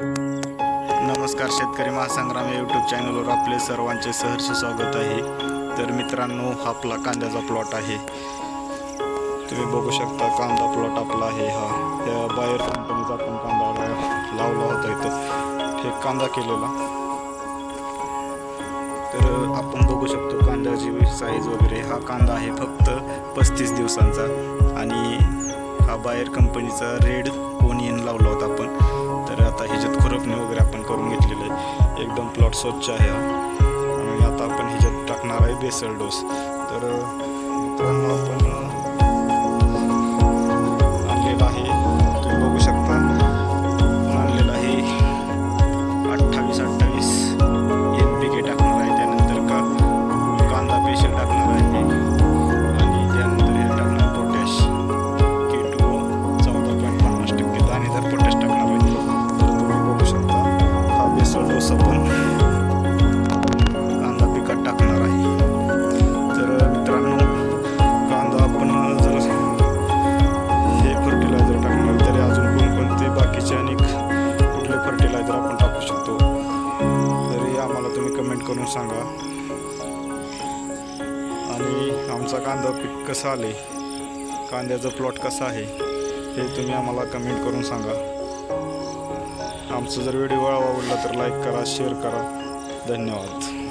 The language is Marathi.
नमस्कार शेतकरी महासंग्राम या यूट्यूब चॅनलवर आपले सर्वांचे सहर्ष स्वागत आहे. तर मित्रांनो हा आपला कांद्याचा प्लॉट आहे. तुम्ही बघू शकता कांदा प्लॉट आपला आहे हा. त्या बायर कंपनीचा आपण कांदा लावला होता इथं. हे कांदा केलेला. तर आपण बघू शकतो कांद्याची साईज वगैरे हा कांदा आहे फक्त पस्तीस दिवसांचा. आणि हा बायर कंपनीचा रेड ओनियन लावला होता आपण. तर आता हे खुरपणी वगैरे आपण करून घेतलेलं आहे. एकदम प्लॉट स्वच्छ आहे आणि आता आपण ह्याच्यात टाकणार आहे बेसल डोस तर मित्रांनो आपण कमेंट करून सांगा. आणि आमचा कांदा पीक कसं आले कांद्याचं प्लॉट कसं आहे? हे तुम्ही आम्हाला कमेंट करून सांगा. आमचं जर व्हिडिओ आवडला तर लाईक करा शेअर करा. धन्यवाद.